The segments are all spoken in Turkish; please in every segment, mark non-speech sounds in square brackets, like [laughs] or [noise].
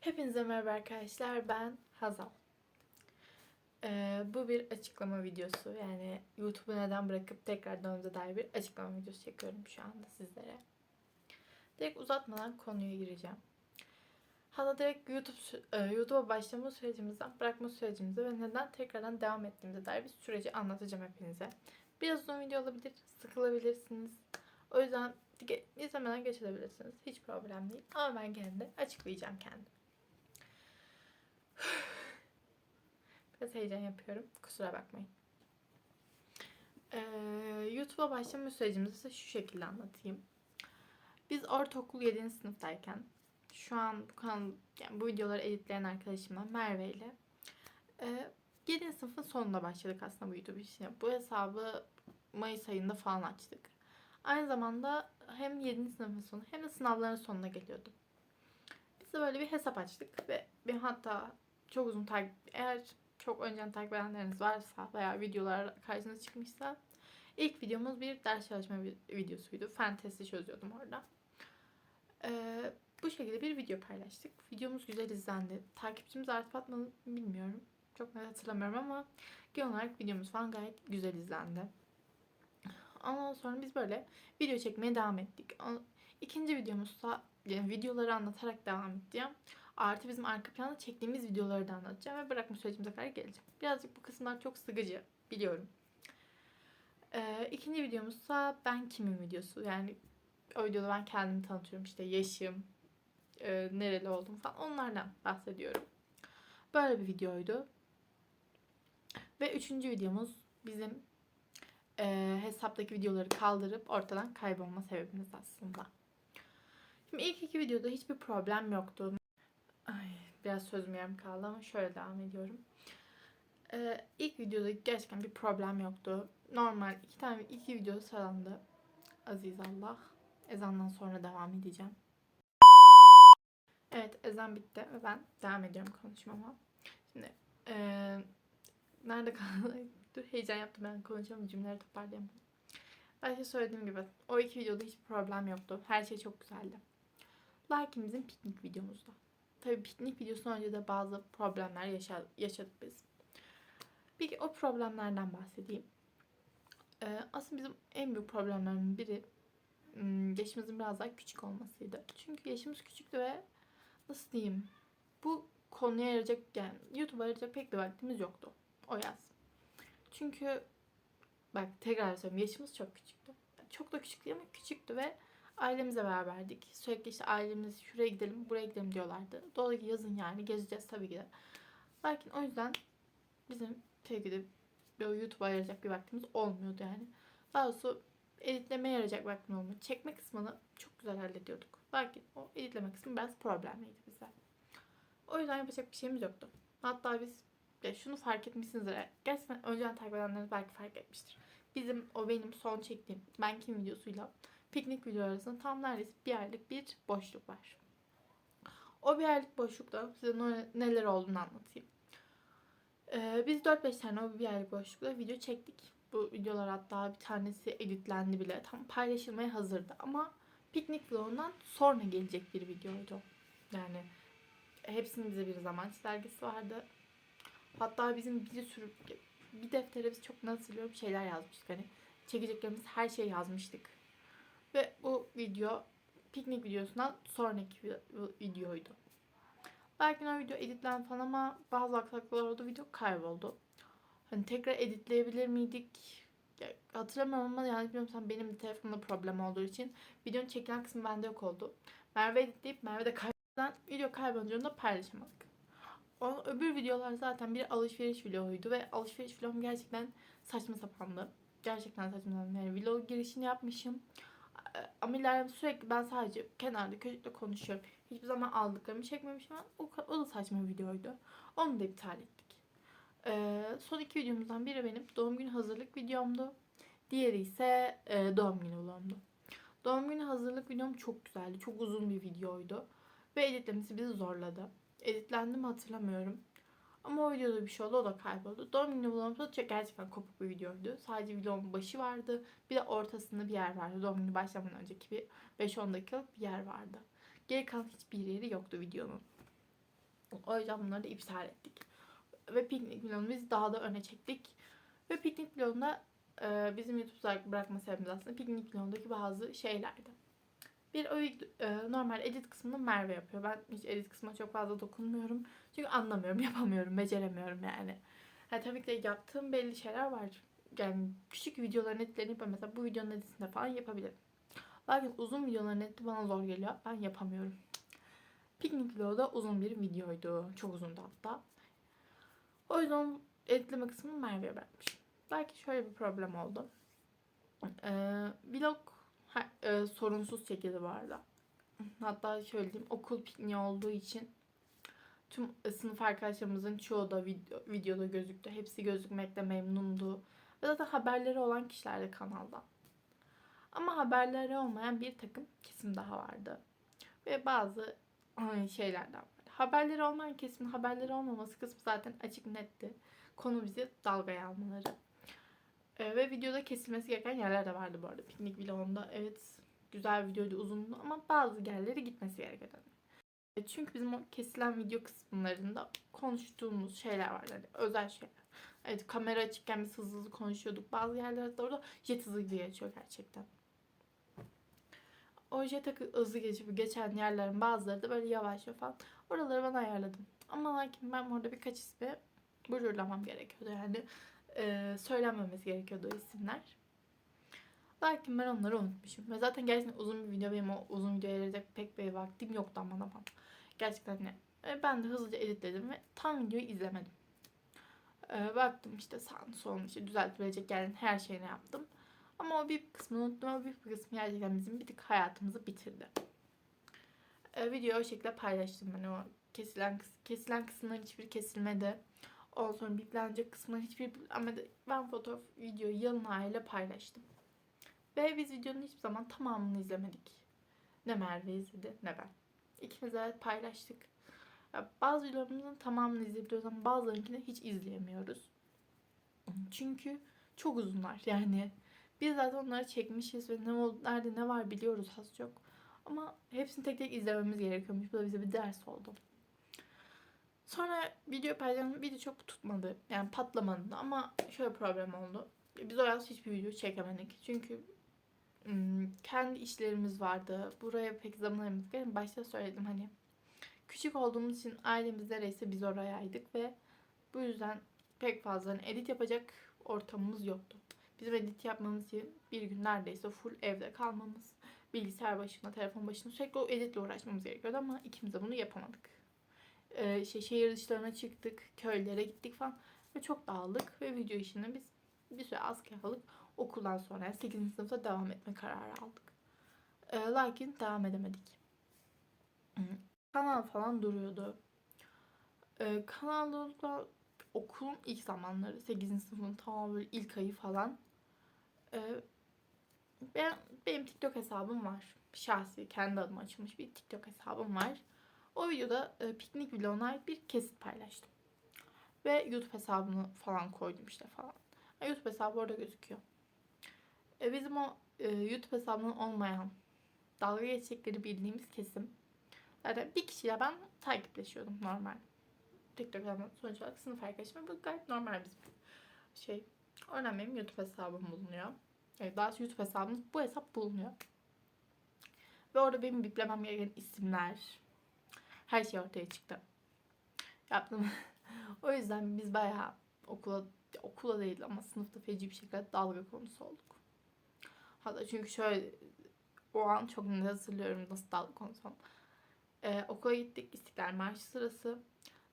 Hepinize merhaba arkadaşlar. Ben Hazal. Ee, bu bir açıklama videosu. Yani YouTube'u neden bırakıp tekrar döndüğümüze dair bir açıklama videosu çekiyorum şu anda sizlere. Direkt uzatmadan konuya gireceğim. Hala direkt YouTube e, YouTube'a başlama sürecimizden bırakma sürecimize ve neden tekrardan devam ettiğimize dair bir süreci anlatacağım hepinize. Biraz uzun video olabilir, sıkılabilirsiniz. O yüzden izlemeden geçebilirsiniz. Hiç problem değil. Ama ben gene açıklayacağım kendim. Biraz heyecan yapıyorum. Kusura bakmayın. Ee, YouTube'a başlama sürecimizi size şu şekilde anlatayım. Biz ortaokul 7. sınıftayken şu an bu kanal, yani bu videoları editleyen arkadaşımla Merve ile e, 7. sınıfın sonunda başladık aslında bu YouTube işine. Bu hesabı Mayıs ayında falan açtık. Aynı zamanda hem 7. sınıfın sonu hem de sınavların sonuna geliyordum. Biz de böyle bir hesap açtık ve bir hatta çok uzun takip eğer çok önceden takip edenleriniz varsa veya videolar karşınıza çıkmışsa ilk videomuz bir ders çalışma vi- videosuydu. Fen testi çözüyordum orada. Ee, bu şekilde bir video paylaştık. Videomuz güzel izlendi. Takipçimiz artıp atmadı bilmiyorum. Çok net hatırlamıyorum ama genel olarak videomuz falan gayet güzel izlendi. Ondan sonra biz böyle video çekmeye devam ettik. İkinci videomuzda yani videoları anlatarak devam edeceğim. Artı bizim arka planda çektiğimiz videoları da anlatacağım ve bırakma sürecimize kadar geleceğim. Birazcık bu kısımlar çok sıkıcı biliyorum. Ee, ikinci videomuzsa ben kimim videosu. Yani o videoda ben kendimi tanıtıyorum. İşte yaşım, e, nereli oldum falan onlardan bahsediyorum. Böyle bir videoydu. Ve üçüncü videomuz bizim e, hesaptaki videoları kaldırıp ortadan kaybolma sebebimiz aslında. Şimdi ilk iki videoda hiçbir problem yoktu. Ay, biraz sözüm yarım kaldı ama şöyle devam ediyorum. Ee, ilk videoda gerçekten bir problem yoktu. Normal iki tane iki video sıralandı. Aziz Allah. Ezandan sonra devam edeceğim. Evet ezan bitti ve ben devam ediyorum konuşmama. Şimdi eee nerede kaldı? [laughs] Dur heyecan yaptım ben konuşamam cümleleri toparlayamadım. Başta söylediğim gibi o iki videoda hiçbir problem yoktu. Her şey çok güzeldi. Lakin bizim piknik videomuzda. Tabii piknik videosundan önce de bazı problemler yaşa- yaşadık biz. Bir o problemlerden bahsedeyim. Ee, aslında bizim en büyük problemlerin biri yaşımızın biraz daha küçük olmasıydı. Çünkü yaşımız küçüktü ve nasıl diyeyim bu konuya yarayacak yani YouTube'a yarayacak pek bir vaktimiz yoktu o yaz. Çünkü bak tekrar söyleyeyim yaşımız çok küçüktü. Çok da küçük değil ama küçüktü ve ailemizle beraberdik. Sürekli işte ailemiz şuraya gidelim buraya gidelim diyorlardı. Doğru ki yazın yani gezeceğiz tabii ki de. Lakin o yüzden bizim ki de böyle YouTube'a ayıracak bir vaktimiz olmuyordu yani. Daha doğrusu editlemeye yarayacak vaktim olmuyordu. Çekme kısmını çok güzel hallediyorduk. Lakin o editleme kısmı biraz problemliydi bize. O yüzden yapacak bir şeyimiz yoktu. Hatta biz ya şunu fark etmişsinizdir. Gerçekten önceden takip edenleriniz belki fark etmiştir. Bizim o benim son çektiğim ben kim videosuyla piknik video arasında tam neredeyse bir aylık bir boşluk var. O bir aylık boşlukta size ne- neler olduğunu anlatayım. Ee, biz 4-5 tane o bir aylık boşlukta video çektik. Bu videolar hatta bir tanesi editlendi bile. Tam paylaşılmaya hazırdı. Ama piknik vlogundan sonra gelecek bir videoydu. Yani hepsinin bize bir zaman çizelgesi vardı. Hatta bizim bir sürü bir deftere biz çok net hatırlıyorum şeyler yazmıştık. Hani çekeceklerimiz her şeyi yazmıştık. Ve bu video piknik videosundan sonraki vi- videoydu. Belki o video editlendi falan ama bazı aksaklıklar oldu. Video kayboldu. Hani tekrar editleyebilir miydik? Ya, hatırlamıyorum ama yani bilmiyorum benim de telefonumda problem olduğu için videonun çekilen kısmı bende yok oldu. Merve editleyip Merve de kaybolan video kaybolunca da paylaşamadık. O öbür videolar zaten bir alışveriş vloguydu ve alışveriş vlogum gerçekten saçma sapandı. Gerçekten saçma sapandı. Yani vlog girişini yapmışım. Ama ileride sürekli ben sadece kenarda köşede konuşuyorum. Hiçbir zaman aldıklarımı çekmemişim o, o da saçma bir videoydu. Onu da iptal ettik. Ee, son iki videomuzdan biri benim doğum günü hazırlık videomdu. Diğeri ise e, doğum günü vlogumdu. Doğum günü hazırlık videom çok güzeldi. Çok uzun bir videoydu. Ve editlemesi bizi zorladı. Editlendi mi hatırlamıyorum. Ama o videoda bir şey oldu o da kayboldu. Doğum günü vlogumda gerçekten kopuk bir videoydu. Sadece vlogun başı vardı. Bir de ortasında bir yer vardı. Doğum günü başlamadan önceki bir 5-10 dakikalık bir yer vardı. Geri kalan hiçbir yeri yoktu videonun. O yüzden bunları da iptal ettik. Ve piknik vlogunu biz daha da öne çektik. Ve piknik vlogunda bizim YouTube'da bırakma sebebimiz aslında piknik vlogundaki bazı şeylerdi. Bir o e, normal edit kısmını Merve yapıyor. Ben hiç edit kısmına çok fazla dokunmuyorum. Çünkü anlamıyorum, [laughs] yapamıyorum, beceremiyorum yani. Ha, tabii ki yaptığım belli şeyler var. Yani küçük videoların editlerini yapıyorum. Mesela bu videonun editinde falan yapabilirim. Lakin uzun videoların editi bana zor geliyor. Ben yapamıyorum. Piknik da uzun bir videoydu. Çok uzundu hatta. O yüzden editleme kısmını Merve'ye bırakmışım. Belki şöyle bir problem oldu. Ee, vlog ha, e, sorunsuz çekildi bu arada. Hatta şöyle diyeyim okul pikniği olduğu için tüm sınıf arkadaşlarımızın çoğu da video, videoda gözüktü. Hepsi gözükmekte memnundu. Ve zaten haberleri olan kişilerdi kanalda. Ama haberleri olmayan bir takım kesim daha vardı. Ve bazı ay, şeylerden vardı. Haberleri olmayan kesimin haberleri olmaması kısmı zaten açık netti. Konu bizi dalgaya almaları. Ee, ve videoda kesilmesi gereken yerler de vardı bu arada. Piknik vlogunda evet güzel videoydu uzundu ama bazı yerlere gitmesi gerekiyordu. E, Çünkü bizim o kesilen video kısımlarında konuştuğumuz şeyler vardı. Hani özel şeyler. Evet kamera açıkken biz hızlı hızlı konuşuyorduk. Bazı yerlerde orada jet diye geçiyor gerçekten. O jet hızlı geçip geçen yerlerin bazıları da böyle yavaş falan. Oraları ben ayarladım. Ama lakin ben orada birkaç ismi blurlamam gerekiyordu. Yani e, söylenmemesi gerekiyordu o isimler. Lakin ben onları unutmuşum. Ve zaten gerçekten uzun bir video benim o uzun videoya pek bir vaktim yoktu aman aman. Gerçekten ne? E, ben de hızlıca editledim ve tam videoyu izlemedim. E, baktım işte sağını solunu işte düzeltilecek yerlerin her şeyini yaptım. Ama o bir kısmını unuttum. O bir kısmı gerçekten bizim bir tık hayatımızı bitirdi. E, videoyu o şekilde paylaştım ben o kesilen kesilen kısımların hiçbir kesilmedi. Sonra biplenecek kısımların hiçbir ama ben fotoğraf videoyu yalın haliyle paylaştım. Ve biz videonun hiçbir zaman tamamını izlemedik. Ne Merve izledi ne ben. İkimiz evet paylaştık. Bazı videolarımızın tamamını izleyebiliyoruz ama bazılarınkini hiç izleyemiyoruz. Çünkü çok uzunlar yani. Biz zaten onları çekmişiz ve ne oldu, nerede ne var biliyoruz az çok. Ama hepsini tek tek izlememiz gerekiyormuş. Bu da bize bir ders oldu. Sonra video paylaşım video çok tutmadı. Yani patlamadı ama şöyle problem oldu. Biz o yaz hiçbir video çekemedik. Çünkü kendi işlerimiz vardı. Buraya pek zaman ayırmadık. Yani başta söyledim hani küçük olduğumuz için ailemiz neredeyse biz orayaydık ve bu yüzden pek fazla hani edit yapacak ortamımız yoktu. Bizim edit yapmamız için bir gün neredeyse full evde kalmamız, bilgisayar başında, telefon başında sürekli o editle uğraşmamız gerekiyordu ama ikimiz de bunu yapamadık. Ee, şey, şehir dışlarına çıktık, köylere gittik falan ve çok dağıldık ve video işini biz bir süre askıya okuldan sonra yani 8. sınıfta devam etme kararı aldık. Ee, lakin devam edemedik. Kanal falan duruyordu. Ee, kanal durduktan okulun ilk zamanları 8. sınıfın tamam böyle ilk ayı falan. Ee, ben, benim TikTok hesabım var. Şahsi kendi adıma açılmış bir TikTok hesabım var. O videoda e, piknik vloguna ait bir kesit paylaştım. Ve YouTube hesabını falan koydum işte falan. YouTube hesabı orada gözüküyor. E, bizim o e, YouTube hesabının olmayan dalga geçecekleri bildiğimiz kesim. Zaten bir kişiyle ben takipleşiyordum normal. TikTok'tan sonuç olarak sınıf arkadaşım. Bu gayet normal bizim şey. Oradan benim YouTube hesabım bulunuyor. Evet, daha sonra YouTube hesabımız bu hesap bulunuyor. Ve orada benim biplemem gereken isimler, her şey ortaya çıktı. Yaptım. [laughs] o yüzden biz bayağı okula okula değil ama sınıfta feci bir şekilde dalga konusu olduk. Hatta çünkü şöyle o an çok net hatırlıyorum nasıl dalga konusu oldum. Ee, okula gittik İstiklal Marşı sırası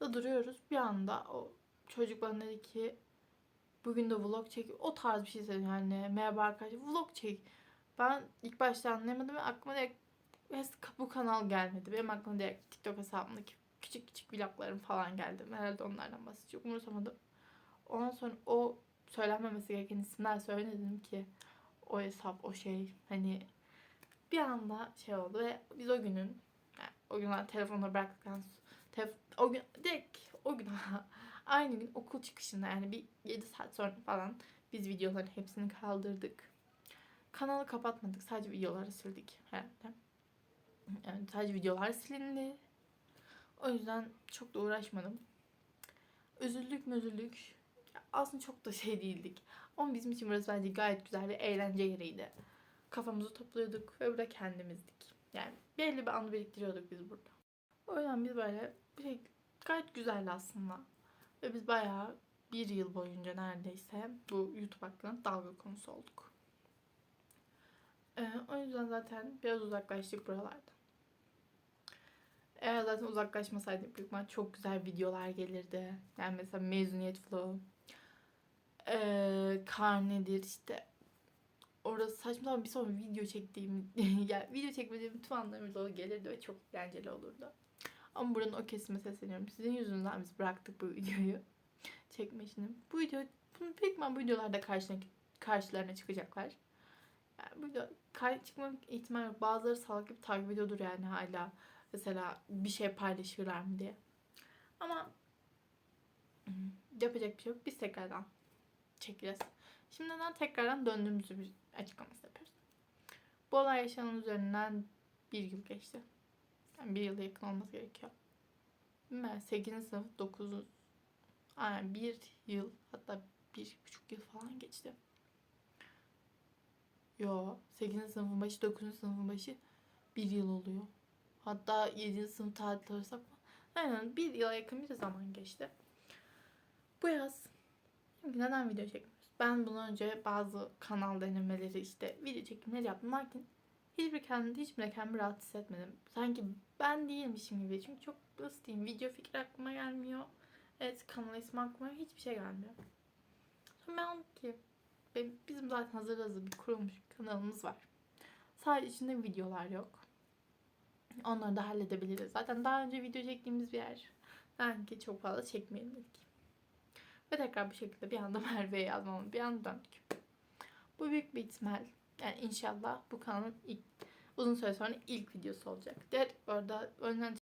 da duruyoruz. Bir anda o çocuk bana dedi ki bugün de vlog çek. O tarz bir şey söyledi yani. Merhaba arkadaşlar vlog çek. Ben ilk başta anlayamadım ve aklıma direkt bu kanal gelmedi. Benim aklıma direkt TikTok hesabımdaki küçük küçük vloglarım falan geldi. Herhalde onlardan bahsedecek. Umursamadım. Ondan sonra o söylenmemesi gereken isimler söyledim ki o hesap o şey hani bir anda şey oldu ve biz o günün yani o gün telefonla bıraktıktan telef o gün direkt o gün [laughs] aynı gün okul çıkışında yani bir 7 saat sonra falan biz videoların hepsini kaldırdık. Kanalı kapatmadık. Sadece videoları sildik herhalde. Yani sadece videolar silindi. O yüzden çok da uğraşmadım. Üzüldük mü üzüldük. Aslında çok da şey değildik. Ama bizim için burası bence gayet güzel bir eğlence yeriydi. Kafamızı topluyorduk ve burada kendimizdik. Yani belli bir anı biriktiriyorduk biz burada. O yüzden biz böyle şey gayet güzeldi aslında. Ve biz bayağı bir yıl boyunca neredeyse bu YouTube hakkında dalga konusu olduk. Ee, o yüzden zaten biraz uzaklaştık buralardan. Eğer zaten uzaklaşmasaydık büyük ihtimal çok güzel videolar gelirdi. Yani mesela mezuniyet vlogu, ee, karnedir işte. Orada saçma sapan bir sonra video çektiğim, [laughs] yani video çekmediğim tüm anlarımız o gelirdi ve çok eğlenceli olurdu. Ama buranın o kesime sesleniyorum. Sizin yüzünüzden biz bıraktık bu [laughs] videoyu çekme işini. Bu video, bunu büyük ihtimal bu videolarda karşına, karşılarına çıkacaklar. Yani bu video çıkma ihtimali yok. Bazıları salak gibi takip ediyordur yani hala. Mesela bir şey paylaşırlar mı diye. Ama yapacak bir şey yok. Biz tekrardan çekeceğiz. Şimdiden tekrardan döndüğümüzü bir açıklaması yapıyoruz. Bu olay yaşanan üzerinden bir yıl geçti. Yani bir yıla yakın olması gerekiyor. Ben 8. sınıf 9. Aynen bir yıl hatta bir buçuk yıl falan geçti. Yo 8. sınıfın başı 9. sınıfın başı bir yıl oluyor. Hatta 7. sınıf tatil alırsak Aynen bir yıla yakın bir zaman geçti. Bu yaz neden video çekmiyoruz? Ben bundan önce bazı kanal denemeleri işte video çekimleri yaptım. Lakin hiçbir kendimde hiçbir kendimi rahat hissetmedim. Sanki ben değilmişim gibi. Çünkü çok nasıl diyeyim video fikri aklıma gelmiyor. Evet kanal ismi aklıma hiçbir şey gelmiyor. Sonra ben ki bizim zaten hazır hazır bir kurulmuş bir kanalımız var. Sadece içinde videolar yok. Onları da halledebiliriz. Zaten daha önce video çektiğimiz bir yer. Belki çok fazla çekmeyelim dedik. Ve tekrar bu şekilde bir anda [laughs] Merve'ye yazmamı bir anda döndük. Bu büyük bir ihtimal. Yani inşallah bu kanalın ilk uzun süre sonra ilk videosu olacak. Diğer orada önden